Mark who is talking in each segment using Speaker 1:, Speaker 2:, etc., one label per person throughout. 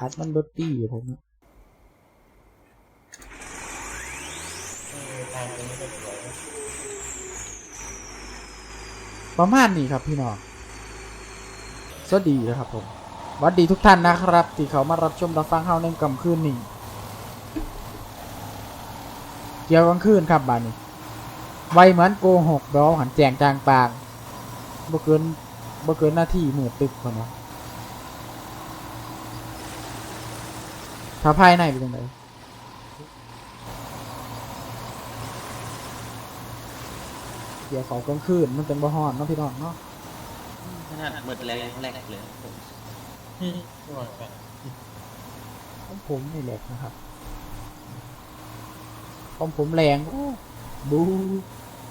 Speaker 1: อัดมันรถดีอะ
Speaker 2: เออทางนี้ก็สวยนะ
Speaker 1: ประมาณนี้ครับพี่น้องสวัสดีนะครับผมสวัสดีทุกท่านนะครับ ที่เขามารับชมรับฟังเฮาในกลางคืนนี้เกี่ยวกลางคืนครับบานี้ไวเหมือนโกหกแบบว่าหันแจงจางปางบ่เกินบ่เกินหน้าที่หมือตึกคนนะ ถ้าภายในเป็นยังไงเดี๋ยวเขากลางคืนมันเป็นบ่ฮ้อนเนาะพี่น้องเนาะ
Speaker 3: ขนาดหมดแรงแรกเลยผม
Speaker 2: สวยแบบ
Speaker 1: ของผมนี่แหละนะครับของผมแรงโอ้บู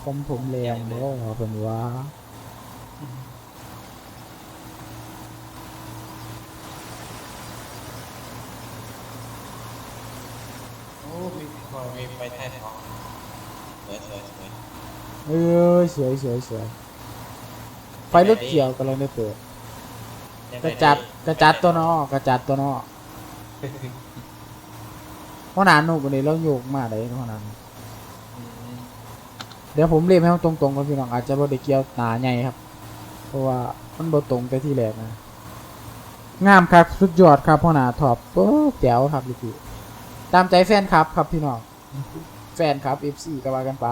Speaker 1: ของผมแรงเด้อเป็นว่า
Speaker 2: โอ้มีพอมีไฟใต้ท้องสวยสวยสวย
Speaker 1: เออสวยสวยสวยไฟรถเกี่ยวกำลังได้เปิด กระจัดกระจัดตัวนอกระจัดตัวนอกเพราะนานหนุกวันนี้เราโยกมาเลยเพราะนั้นเดี๋ยวผมเรียกให้มันตรงๆกันพี่น้องอาจจะบ่ได้เกี่ยวหนาใหญ่ครับ เพราะว่ามันบ่ตรงแต่ที่แรกนะงามครับสุดยอดครับพ่อหนาถอบโอ้แจ๋วครับลูกพี่ตามใจแฟนครับครับพี่น้องแฟนครับ FC ก็ว่ากันไป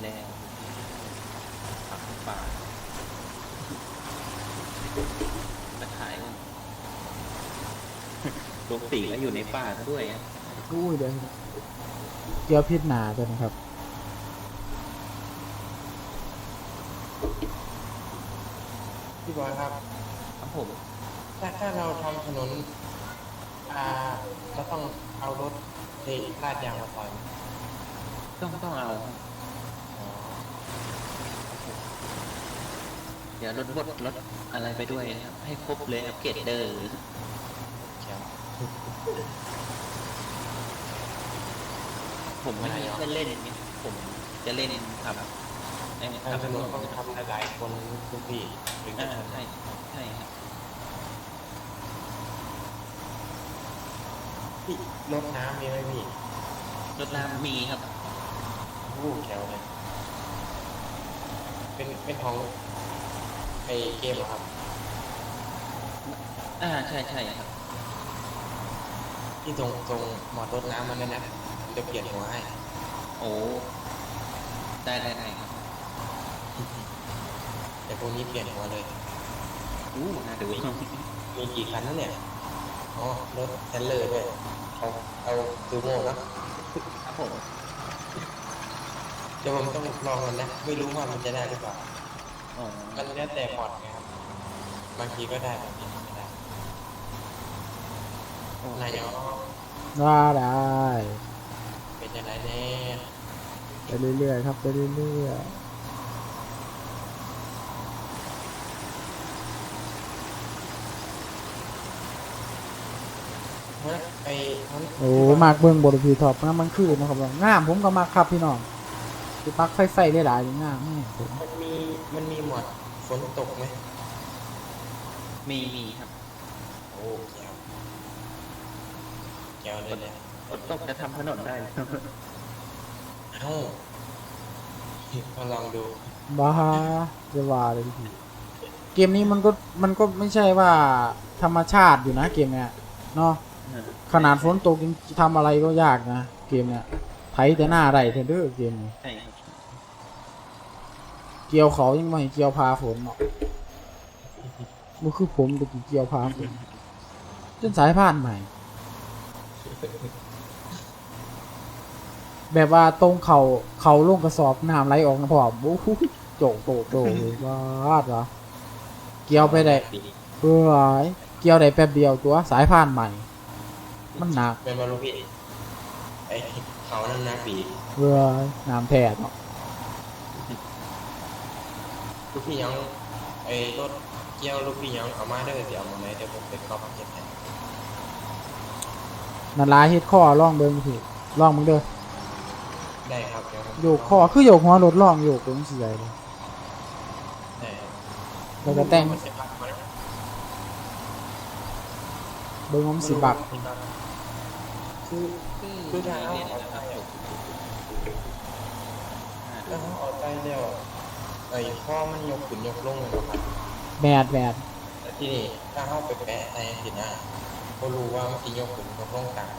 Speaker 3: แรงปักป่าตะขายมันป กติแล้วอยู่ในป่าซะด้วยอะ
Speaker 1: อุ้ยเดี๋ยวเกี่ยวพิษหนาตัวนะครับ
Speaker 2: พี่บอยครับ
Speaker 3: ครับผม
Speaker 2: ถ้าถ้าเราทำถนน อ่าเราต้องเอารถเด็ลาดยางมาต่อยไหม
Speaker 3: ต้องต้องเอา
Speaker 2: อ๋อ
Speaker 3: เดี๋ยวรถบดรถอะไรไปด้วยนะครับให้ครบเลยครับเกตเดอร์
Speaker 2: แจ๋ว
Speaker 3: ผมไม่มีเพื่อนเล่นอย่างเงี้ยผมจะเล่นทำไอ้
Speaker 2: ทางถ
Speaker 3: ทำ
Speaker 2: นนต้องทำหลายๆคนทุกที่ถึง
Speaker 3: อ่า
Speaker 2: จะทำ
Speaker 3: ใช่ใช่ครับ
Speaker 2: พี่รถน้ำมีไหมพี่
Speaker 3: รถน้ำมีครับ
Speaker 2: โอ้แถวเลยเป็นเป็นของไอเกมเหรอครับ
Speaker 3: อ่าใช่ใช่ครับ
Speaker 2: ที่ตรงตรงหมอดรถน้ำมันนั่นนะผมจะเปลี่ยนหัวให้
Speaker 3: โอ้ ได้ได้ได้ครับ
Speaker 2: แต่พวกนี้เปลี่ยนหัวเลย
Speaker 3: อู้น่าดู
Speaker 2: มีกี่คันนั่นเนี่ย อ๋อ รถเทรลเลอร์ด้วยเอาเอาซูโม่เนอะ
Speaker 3: ครับผม
Speaker 2: เดี๋ยวผมต้องลองมันนะ ไม่รู้ว่ามันจะได้หรือเปล่า
Speaker 3: อ๋อ
Speaker 2: มันแล้วแต่พอร์ตไงครับ บางทีก็ได้บางทีก็ไม่ได้ นายอ๋อ
Speaker 1: ว่าได้
Speaker 2: เป็นยังไงแน่
Speaker 1: ไปเรื่อยๆครับไปเรื่อย
Speaker 2: ฮะไอ้ทั้ง
Speaker 1: ๆโอ้มากเบิ่งบทพีท็อปนะมันคือนะครับงามผมก็มักครับพี่น้องที่ปักไฟไฟได้หลายๆงามแม่ผม
Speaker 2: มันมีมันมีหมวดฝนตกไหม
Speaker 3: มีมีครับ
Speaker 2: โอ้แก้ วแก้วเลยเนี่ย
Speaker 3: ฝนตกจะทำถนนได้
Speaker 2: เอ้ามาลองดู
Speaker 1: บ้าจะว่าเลยพี่เกมนี้มันก็มันก็ไม่ใช่ว่าธรรมชาติอยู่นะเกมเนี้ยเนาะขนาดฝนตกยังทำอะไรก็ยากนะเกมเนี้ยไถแต่หน้าไรเทนเดอร์เกมนี้
Speaker 3: ใช่ครับ
Speaker 1: เกี่ยวเขายังไม่ให้เกี่ยวพาฝนเนาะมันคือผมตะกี้เกี่ยวพาฝนจนสายพานใหม่ แบบว่าตรงเขาเขาลงกระสอบน้ำไหลออกนะพ่อโอ้โหโจกโตโตเลยบ้าดวะเกี่ยวไปได้เอ้ยเกี่ยวได้แป๊บเดียวตัวสายพานใหม่ มันหนัก
Speaker 2: เป็นบอลลูกพี่ไอ้เขานั่นนะปี
Speaker 1: เอ้ยน้ำแทดเนาะ
Speaker 2: ลูกพี่ยังไอ้รถเกี่ยวลูกพี่ยังเอามาเด้อเดี๋ยวเอามาไหนเดี๋ยวผมไปก๊อปเก็บให้
Speaker 1: นั่นลาเฮ็ดข้อล่องเบิ่งพี่ล่องมึงเด้อ
Speaker 2: ได้ครับเดี๋ยวผม
Speaker 1: โยกข้อคือโยกหัวรถล่องโยกเบิ่งสิได้เลย
Speaker 2: ได้ครับ
Speaker 1: แล้วก็แต่ง
Speaker 2: มันสิบักบ่ได้
Speaker 1: เบิ่งว่ามันสิบัก
Speaker 2: คือคือทางเอาออกไปอะถ้าเขาออกไปแล้วไอ้ข้อมันยกขึ้นยกลงเลยบ่ครับ
Speaker 1: แมดแมด
Speaker 2: แล้วที่นี่ถ้าเขาไปแปะในสินะก็รู้ว่ามันสิยกขึ้นยกลงตาม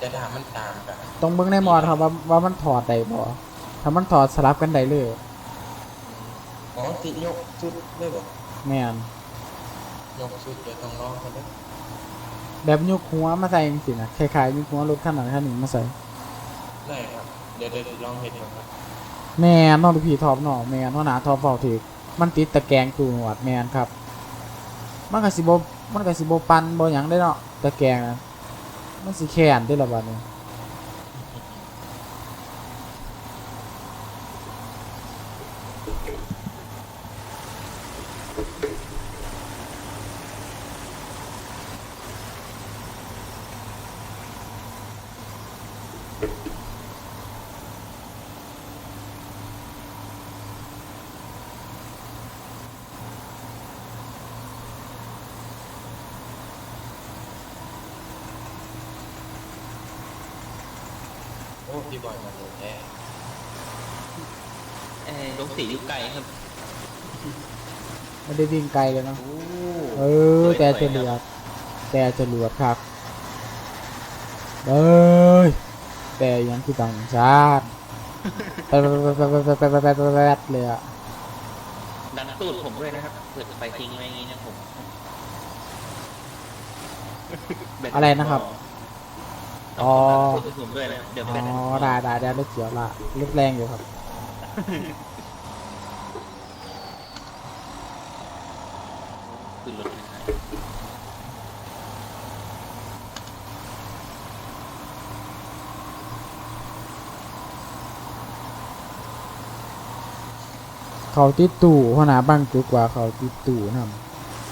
Speaker 2: จะถามมันตามกัน
Speaker 1: ต้องเบิ่งในมอดครับว่าว่ามันถอดได้บ่ถ้ามันถอดสลับกันได้เลย
Speaker 2: อ๋อสิยกชุดเลยบ่
Speaker 1: แม่น
Speaker 2: ยกชุดเดี๋ยวต้องลองกันเด้อ
Speaker 1: แบบยุกหัวมาใส่จังซี่นะคล้ายๆยุกหัวรถคันนั้นคันนี้มาใส่
Speaker 2: ได้ครับ เดี๋ยวเดี๋ยวลองเห็นดูครับ
Speaker 1: แม่นน้องลูกพี่ทอบน้องแม่นว่าหนาทอบเฝ้าถึกมันติดตะแกรงตูหนวดแม่นครับ มันก็สิบ่ มันก็สิบปันบ่หยังได้เนาะแต่แกงนะมันสิแค่นได้ละบัดนี้
Speaker 2: อ้พี่บอยมาโดนแน่
Speaker 3: เอ้ยลกสีอยู่ไกลครับ
Speaker 1: ไม่ได้วิ่งไกลเลยเนาะ เออ แต่จะเหลือแต่จะเหลือครับ เอ้ย แต่ยังคือต่างชาติแปดๆๆๆๆๆๆๆเลยอะ
Speaker 3: ดันตูดผมด้วยนะครับ เปิดไฟทิ้งไว้อย่างนี้นะผม
Speaker 1: อะไรนะครับ อ๋อ
Speaker 3: ดันตูดผมด้วยนะเดี๋ยว
Speaker 1: อ๋อได้ได้ได้รถเขียวละรถแรงอยู่ครับ
Speaker 3: ขึ้นรถนะฮะ
Speaker 1: เขาติดตู่หัวหน้าบังจุกว่าเขาติดตู่น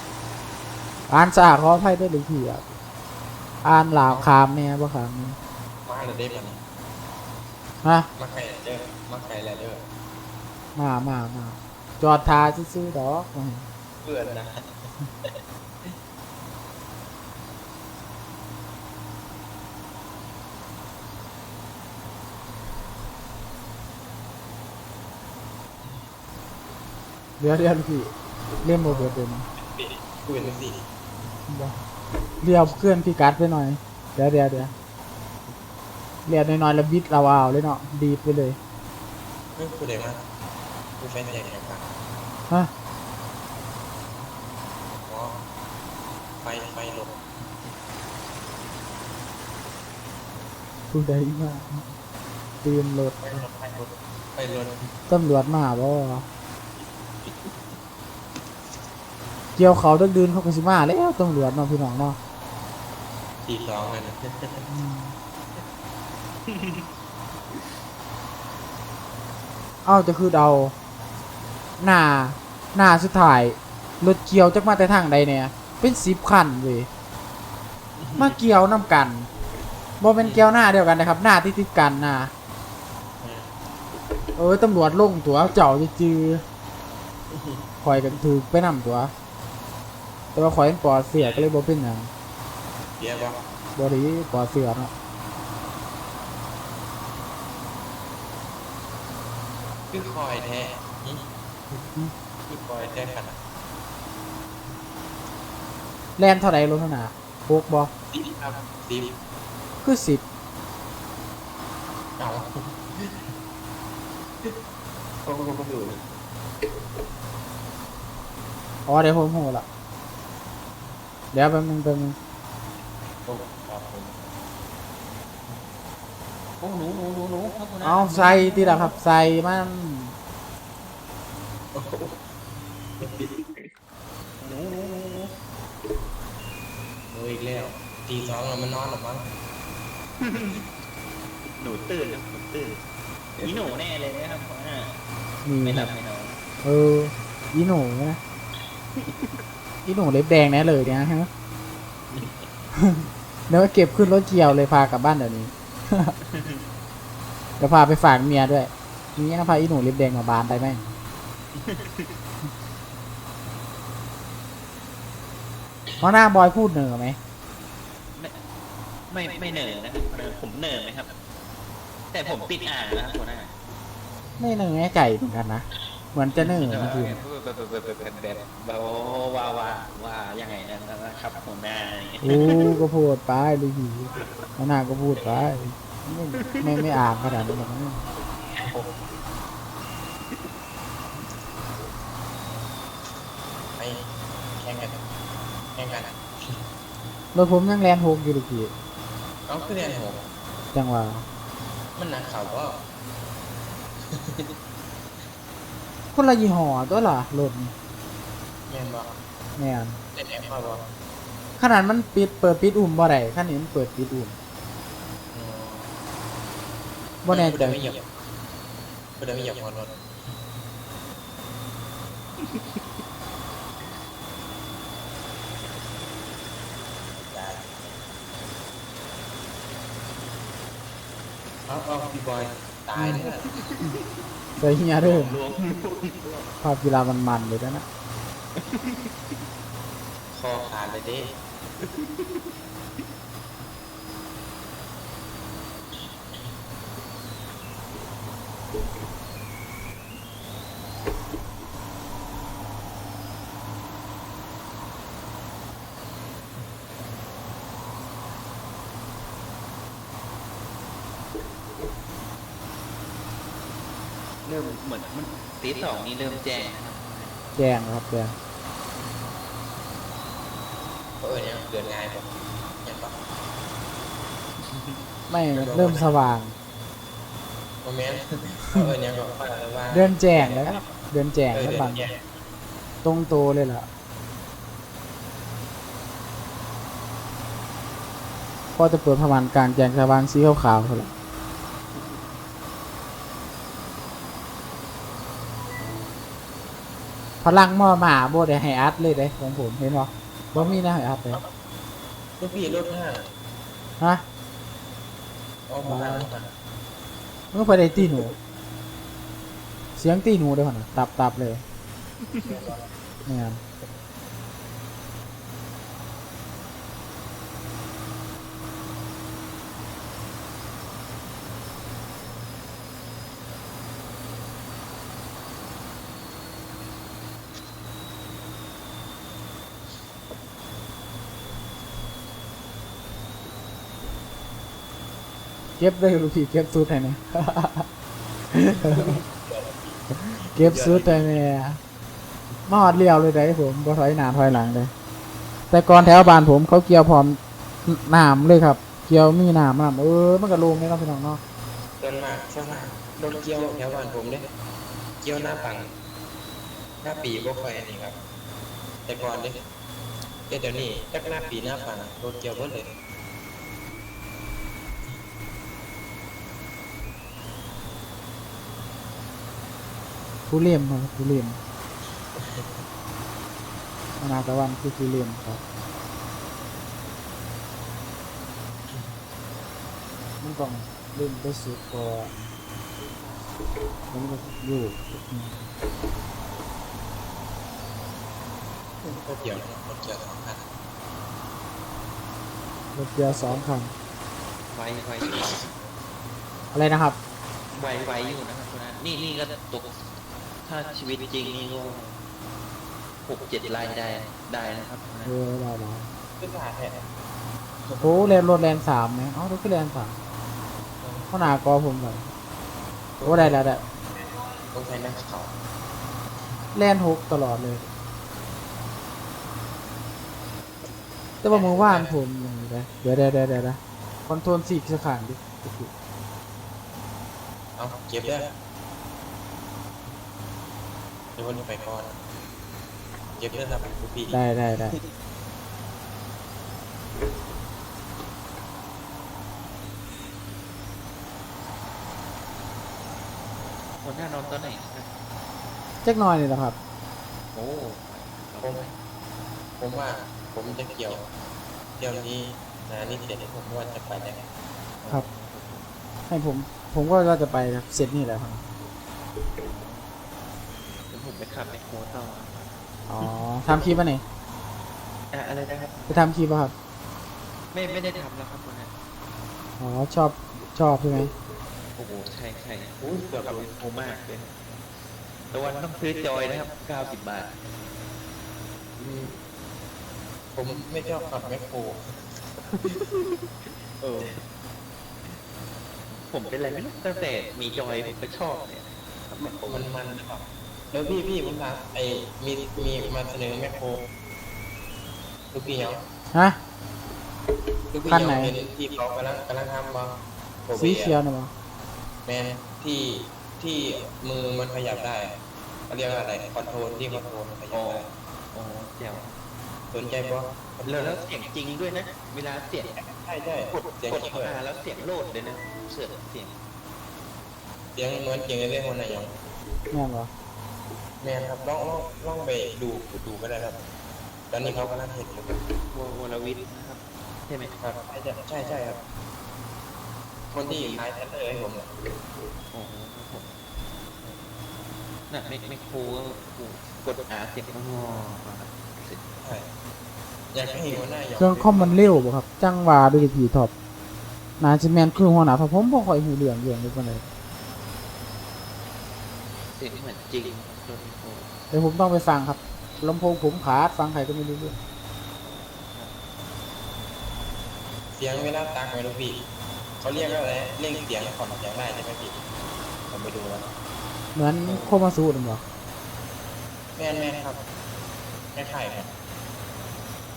Speaker 1: ำอ่านสะอาดขออภัยด้วยหรือพี่ครับ อ่านลาวคามเนี่ยบ่คามเนี่ย
Speaker 2: มาแล้วเด้ปะนี่
Speaker 1: ฮะ
Speaker 2: มาไก่เด้อมาไก่แล้วเด้อ
Speaker 1: มามามาจอดทาซื้อๆดอก
Speaker 2: เพื่อนนะ
Speaker 1: เดี๋ยวเดี๋ยวพี่เล่มโมเบิร์ดเลยนะ
Speaker 2: เพื่อนสิ
Speaker 1: เรียวเคลื่อนพี่กัดไปหน่อย เดี๋ยวเดี๋ยวเดี๋ยวเรียวน้อยๆแล้วบิดเราเอาเลยเนาะดีดไปเลย
Speaker 2: เพื่อนผู้ใดมาผู้แฟนใหญ่กันครับ
Speaker 1: ฮะ
Speaker 2: อ๋อไฟไฟลง
Speaker 1: ผู้ใดมาตื่นรถ
Speaker 2: ไฟลงไฟลงไฟลง
Speaker 1: ตำรวจมาบ่ เกี่ยวเขาดึกดื่นเขาก็สิมาแล้วตำรวจเนาะพี่น้องเนาะ
Speaker 2: สี่สองเลยนะ
Speaker 1: เอ้าจะคือเดาหน้าหน้าสุดท้ายรถเกี่ยวจักมาแต่ทางใดเนี่ย เป็นสิบคันเว้ยมาเกี่ยวน้ำกันบ่เป็นเกี่ยวหน้าเดียวกันนะครับ หน้าที่ติดกันนะเออตำรวจลงตัวเจ้าจะจือคอยกันถือไปนำตัว แต่ว่าคอยเป็นปอดเสียก็เลยบ่เป็นหยัง
Speaker 2: เบียร์บอก
Speaker 1: บ่ดีปอดเสียเนาะ
Speaker 2: คือคอยแท้นี่คือคอยแท้ขนาด
Speaker 1: แล่นเท่าใดรถขนาดพกบ่
Speaker 2: สิบครับสิบ
Speaker 1: คือสิบ
Speaker 2: เอาโอ้โหดู
Speaker 1: อ๋อเดี๋ยวผมโหละ เดี๋ยวแป๊บนึงแป๊บนึง
Speaker 2: โอ้ครับผม
Speaker 3: โอ้หนูหนูหนูหนูครับคุณนะ
Speaker 1: เอาใส่ทีละครับ ใส่มัน
Speaker 3: หนูหนูหนูหนู
Speaker 2: โอ้ยอีกแล้วตีสองแล้วมันนอนหรือมั้ง
Speaker 3: หนูตื่นนะหนูตื่นอีหนูแน่เลยนะครับเพราะว่า
Speaker 1: นี่
Speaker 3: ไม่ห
Speaker 1: ค
Speaker 3: ลั
Speaker 1: รั
Speaker 3: บบไม่นอน
Speaker 1: เอออีหนูนะ อีหนูเล็บแดงแน่เลยเนี่ยฮะเดี๋ยวเก็บขึ้นรถเกี่ยวเลยพากลับบ้านเดี๋ยวนี้เดี๋ยวพาไปฝากเมียด้วยทีนี้พาอีหนูลิบแดงมาบานได้ไหมเพราะหน้าบอยพูดเหนือไหม
Speaker 3: ไม่ไม่ไม่เหนื่อยนะครับหัวหน้าผมเหนื่อยไหมครับ แต่ผมปิดอ่างนะครับหัวหน้า
Speaker 1: ไม่เหนือไอ้ไก่เหมือนกันนะ เหมือนจะเนือ
Speaker 3: แบบ
Speaker 1: เมื่อ
Speaker 3: แบบแบบว่าว่าว่ายังไงนะครับหัวหน้า
Speaker 1: โอ้ก็พูดไปเลยทีหัวหน้าก็พูดไปไม่ไม่อ่านขนาดนั้นรอกนะ
Speaker 2: ไปแข่งกันแข่งกัน
Speaker 1: รถผมยังแลนหกอยู่ลูกพี่
Speaker 2: เอาคือเรียนโห
Speaker 1: จังหวะ
Speaker 2: มันหนักเขาว่า
Speaker 1: คนละยี่ห้อตัวล่ะรถนี่
Speaker 2: แม่นบอก
Speaker 1: แม่น
Speaker 2: เล่นแอปมาบอก
Speaker 1: ขนาดมันปิดเปิดปิดอุ่มบ่ได้ขนาดนี้มันเปิดปิดอุ่มบ่แน่
Speaker 2: ผู้
Speaker 1: ใจ
Speaker 2: ใดไม่อยากผู้ใดไม่อยากหัวรถเอาเอาพี่บอย ตายเนี่ย
Speaker 1: ใส่เฮียเด้อ
Speaker 3: รวม
Speaker 1: ภาพกีฬามันมันๆเลยนะนะ
Speaker 2: คอขาดเลยเด้
Speaker 3: ริ่มเหมือนมันตีสองนี่เริ่มแจ้งนะครับ
Speaker 1: แจ้งครับแจ้ง
Speaker 2: เออเนี่ยเดือนง่ายผมยังปะ
Speaker 1: ไม่เริ่มสว่าง
Speaker 2: โมเมนต์เออเนี่ยก็ว่า
Speaker 1: เดินแจ้งแล้วครับเดินแจ้ง
Speaker 2: เออ
Speaker 1: แล้ว
Speaker 2: เดือ
Speaker 1: บัง
Speaker 2: นแย่
Speaker 1: ตรงโตเลยล่ะพอจะเปิดพมันกลางแจ้งสว่างสีขาวๆเท่าไหร่ ลังหม้อหมาโบได้ให้อัดเลยเด้ของผมเห็นบ่บ่มีนะให้อัดเลย
Speaker 2: ลูกพี่รถห้า
Speaker 1: ฮะ
Speaker 2: เอามาห้า
Speaker 1: เมื่อไปได้ตีหนู เสียงตีหนูเด้วยก่อนนะตับตับเลยเนี่ย เก็บได้ลูกพี่เก็บสูตรให้หนะเก็บสูตรให้เนี่ยมาหอดเลี้ยวเลยได้ผมบ่ถอยหน้าถอยหลังเลย แต่ก่อนแถวบ้านผมเขาเกี่ยวพร้อมน้ำเลยครับ เกี่ยวมีน้ำน้ำเออมันก็ลงไหมครับพี่น้องเนาะ
Speaker 2: เดินมากช่วงมากรถเกี่ยวแถวบ้านผมเนี่ยเกี่ยวหน้าปังหน้าปีบ่ค่อยอันนี้ครับ แต่ก่อนเนี่ยเดี๋ยวนี้จักหน้าปีหน้าปังรถเกี่ยวหมดเลย
Speaker 1: ผู้เลี่ยมครับผู้เลี่ยมอนาตะวันคือผู้เลี่ยมครับ มันต้องเล่นไปสุดก่อนแล้วมันก็อยู่
Speaker 2: รถเกี่ยวรถเกี่ยวสองคัน
Speaker 1: รถเกียร์สองคัน
Speaker 3: ไวไว
Speaker 1: อะไรนะครับ
Speaker 3: ไวไวอยู่นะครับหัวหน้านี่นี่ก็ตก ถ้าชีวิตจริงนี่ก็หกเจ็ดลายได้ได้นะครับหัวหน้า
Speaker 1: เออได้ได้
Speaker 2: ขึ้นมาแท้
Speaker 1: โอ้แลนรถแลนสามเนี่ยอ๋อรถคือแลนสามข้างหน้ากอผมเลยโอ้ได้แล้วได้
Speaker 2: ต้องใช้นักเขา
Speaker 1: แลนหกตลอดเลย แต่ว่ามือว่านผมอย่างนี้เดี๋ยวเดี๋ยวเดี๋ยวเดี๋ยวนะคอนโทรลสี่สักขังดิ
Speaker 2: เอาเก็บได้ ดี๋ยววันนี้ไปก่อนเก็บได้ครับลูกพี่
Speaker 1: ได้ได้ได้
Speaker 3: หัวหน้านอนตอนไหนครับ
Speaker 1: เจ๊กหน้อยนี่แหละครับ
Speaker 3: โอ้
Speaker 2: ผมผมว่าผมจะเกี่ยวเดี๋ยวนี้นานี่เสร็จผมว่าจะไปแล้ว
Speaker 1: ครับ ให้ผม ผมก็ว่าจะไปครับเสร็จนี่แหละครับ
Speaker 3: เดี๋ยว ผมไปขับไปโคต่อ
Speaker 1: อ๋อทำคลิปป่ะเนี่ย
Speaker 3: อะอะไรนะครับ
Speaker 1: ไปทำคลิปป่ะครับ
Speaker 3: ไม่ไม่ได้ทำแล้วครับคุณนะ
Speaker 1: อ๋อชอบชอบใช่ไหม
Speaker 3: โอ้โหใช่ใช่อู้เกือบกับโอมากเลยครับแต่วันต้องซื้อจอยนะครับเก้าสิบบาท
Speaker 2: อืมผมไม่ชอบขับแมคโคร
Speaker 3: เออ ผมเป็นอะไรไม่รู้ตั้งแต่มีจอยผมก็ชอบเนี่ยขับแมคโคร
Speaker 2: มันมันหรือเปล่า แล้วพี่พี่ผมถามไอ้มีมีมาเสนอแมคโครลูกพี่เหรอ
Speaker 1: ฮะ
Speaker 2: ลูกพี่
Speaker 1: คัน
Speaker 2: เห
Speaker 1: ไหน
Speaker 2: รอเห็นที่เขากำลังกำลังทำบ้างโปร
Speaker 1: สี
Speaker 2: บี
Speaker 1: เขียวนะมั้ง
Speaker 2: แมนที่ที่มือมันขยับได้เขาเรียกว่าอะไรคอนโทรลที่คอนโทรลขยั
Speaker 3: อ๋
Speaker 2: บ
Speaker 3: อ
Speaker 2: ได้
Speaker 3: อ๋อเดี๋ยว
Speaker 2: สนใจปะ
Speaker 3: แล้วแล้วเสียงจริงด้วยนะ เวลาเสียง
Speaker 2: ใช่ใช่
Speaker 3: กด
Speaker 2: เสียง
Speaker 3: กด
Speaker 2: จริง
Speaker 3: เข้า
Speaker 2: เลย
Speaker 3: มาแล้วเสียงโหลดเลยนะเสียงเสียง
Speaker 2: เสียงเหมือนเสียงในเรื่องคนไหนยัง
Speaker 1: แม่นบ่
Speaker 2: แมนครับลองลองลองไปดูดูก็ได้ครับ ตอนนี้เขากำลังเห็นอยู่
Speaker 3: ววรวิทย์นะครับ ใช่ไหม
Speaker 2: ครับใช่ใช่ใช่ใช่ครับ คนที่ขายแทนเลอร์ให้ผมเนี่ย
Speaker 3: โอ้โหครับผมน่ะไม่ไม่โคก็โอ้โหกดหาเสียงงอ
Speaker 2: ใช่อยากให้หัวหน้าหยอก
Speaker 1: เครื่องคอมมันเร็วบ่ครับ จังหวาดูดิผีท็อปนาจิแมนคือหัวหน้าท็อปผมบ่ค่อยหูเรื่องเรื่องนี้ปานใด
Speaker 3: เสียงเหมือนจริงโดนโอ้
Speaker 1: เดี๋ยวผมต้องไปฟังครับลำโพงผมขาดฟังใครก็ไม่รู้เรื่อง
Speaker 2: เสียงเวลาตักไหมลูกพี่เขาเรียกว่าอะไรเร่งเสียงผ่อนเสียงได้ใช่ไหมพี่ผมไปดูแล้ว
Speaker 1: เหมือนโคมาสูดบ่
Speaker 2: แม่นแม่นครับแม่ไข่ครับ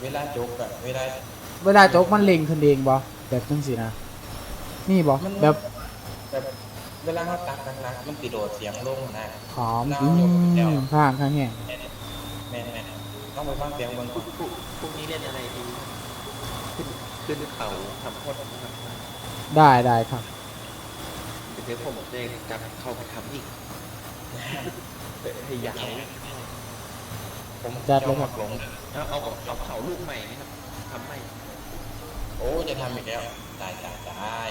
Speaker 2: เวลาจกอะเวลา
Speaker 1: เวลาจกมันเล็งขึ้นเองบ่แบบจังซี่นะนี่บ่
Speaker 2: มัน
Speaker 1: แบบ
Speaker 2: แบบ เวลาเขาตักนักๆมันติโดดเสียงลงนะ
Speaker 1: หอมอืมข้างข้างแห้ง
Speaker 2: แม่นแม่นต้องไปฟังเสียงบน
Speaker 3: พวกพวกพวกนี้เล่นอะไรดี ขึ้นขึ้นเขาทำโทษนะครับ
Speaker 1: ได้ได้ครับ
Speaker 3: เดี๋ยวผมจะกลับเข้าไปทำอีกให้ยาว
Speaker 2: ผม
Speaker 1: จัดเลย
Speaker 2: ห
Speaker 1: ครั
Speaker 2: มั
Speaker 1: บ
Speaker 2: กลง
Speaker 3: เอาเอาเอาเขาลูกใหม่ไหมครับทำใหม่
Speaker 2: โอ้จะทำอีกแล้วตายตายตาย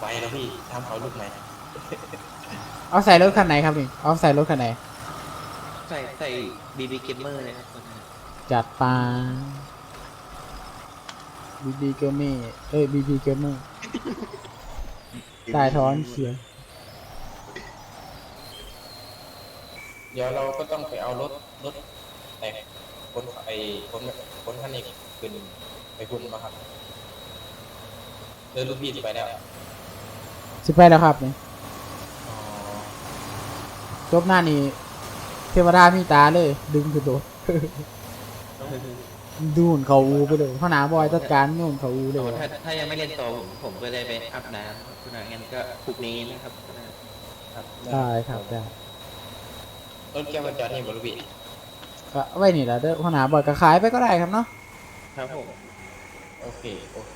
Speaker 2: ไปแล้วพี่ทำเขาลูกไหน
Speaker 1: เอาใส่รถคันไหนครับนี่เอาใส่รถคันไหน
Speaker 3: ใส่ใส่บีบีเกมเมอร์เลยครับตอนนี้
Speaker 1: จัดปาบีบีเกมเมเอ้ยบีบีเกมเมอร์ตายท้อนเสีย
Speaker 2: เดี๋ยวเราก็ต้องไปเอารถรถแต่คนไอ้คนคนท่านนี้ขึ้นไปคุณมาครับ เดินลูกพี่สิไปแล้ว
Speaker 1: สิไปแล้วครับนี่
Speaker 2: อ๋อ
Speaker 1: จบหน้านี้เทวดามีตาเลย ดึงคือโดดดูนเขาอูไปเลยพ่อหนาบอยจัดการนู่นเขาอูเล
Speaker 3: โอ้
Speaker 1: ย
Speaker 3: ถ้าถ้ายังไม่เล่นต่อผมผมก็ได้ไปอาบน้ำคุณอางั้นก็พรุ่งนี้นะครับคุณอา
Speaker 2: ครับ
Speaker 1: ได้ครับได้
Speaker 2: รถแก้วมาจอดนี่บลูกพี่
Speaker 1: ก็ไว้นี่แหละเด้อพ่อหนาบอยก็ขายไปก็ได้ครับเนาะ
Speaker 3: ครับผม
Speaker 2: โอเค โอเค